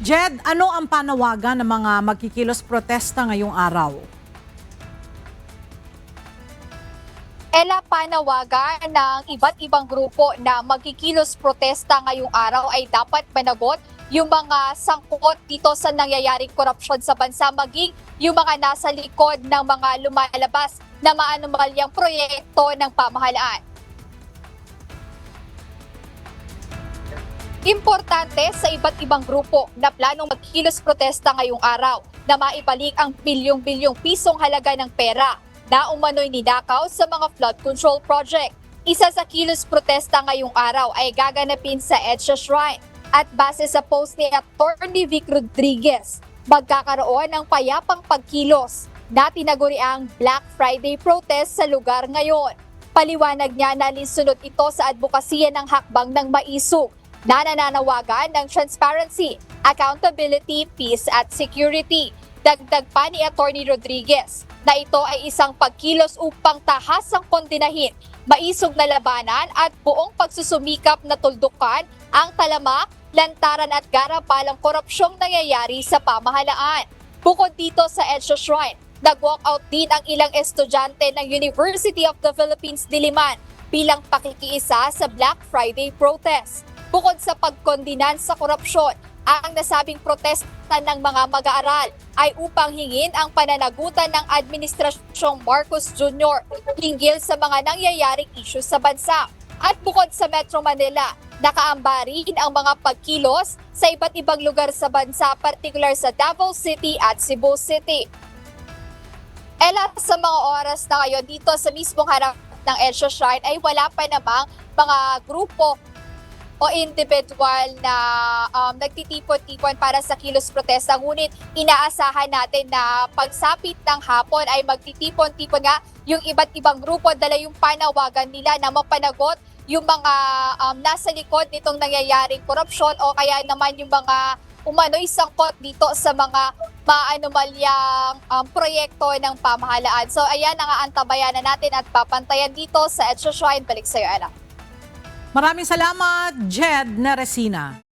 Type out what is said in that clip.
Jed, ano ang panawagan ng mga magkikilos protesta ngayong araw? Ela panawagan ng iba't ibang grupo na magkikilos protesta ngayong araw ay dapat managot yung mga sangkot dito sa nangyayaring korupsyon sa bansa maging yung mga nasa likod ng mga lumalabas na maanumalyang proyekto ng pamahalaan. Importante sa iba't ibang grupo na planong magkilos protesta ngayong araw na maibalik ang bilyong-bilyong pisong halaga ng pera na umano'y ninakaw sa mga flood control project. Isa sa kilos protesta ngayong araw ay gaganapin sa EDSA Shrine at base sa post ni Atty. Vic Rodriguez, magkakaroon ng payapang pagkilos na tinaguri ang Black Friday protest sa lugar ngayon. Paliwanag niya na linsunod ito sa advokasya ng hakbang ng maisog na nananawagan ng transparency, accountability, peace at security. Dagdag pa ni Atty. Rodriguez na ito ay isang pagkilos upang tahasang kondinahin, maisog na labanan at buong pagsusumikap na tuldukan ang talamak, lantaran at garapalang korupsyong nangyayari sa pamahalaan. Bukod dito sa EDSA Shrine, nag-walkout din ang ilang estudyante ng University of the Philippines Diliman bilang pakikiisa sa Black Friday protest. Bukod sa pagkondinan sa korupsyon, ang nasabing protesta ng mga mag-aaral ay upang hingin ang pananagutan ng Administrasyong Marcos Jr. hinggil sa mga nangyayaring issues sa bansa. At bukod sa Metro Manila, nakaambarin ang mga pagkilos sa iba't ibang lugar sa bansa, partikular sa Davao City at Cebu City. Ela sa mga oras na ngayon dito sa mismong harap ng Edsa Shrine ay wala pa namang mga grupo o individual na um, nagtitipon-tipon para sa kilos protesta. Ngunit inaasahan natin na pagsapit ng hapon ay magtitipon-tipon nga yung iba't ibang grupo dala yung panawagan nila na mapanagot yung mga um, nasa likod nitong nangyayaring korupsyon o kaya naman yung mga umano'y sangkot dito sa mga maanumalyang um, proyekto ng pamahalaan. So ayan ang aantabayan na natin at papantayan dito sa Edsa Shrine. Balik sa'yo, Ella. Maraming salamat, Jed Neresina.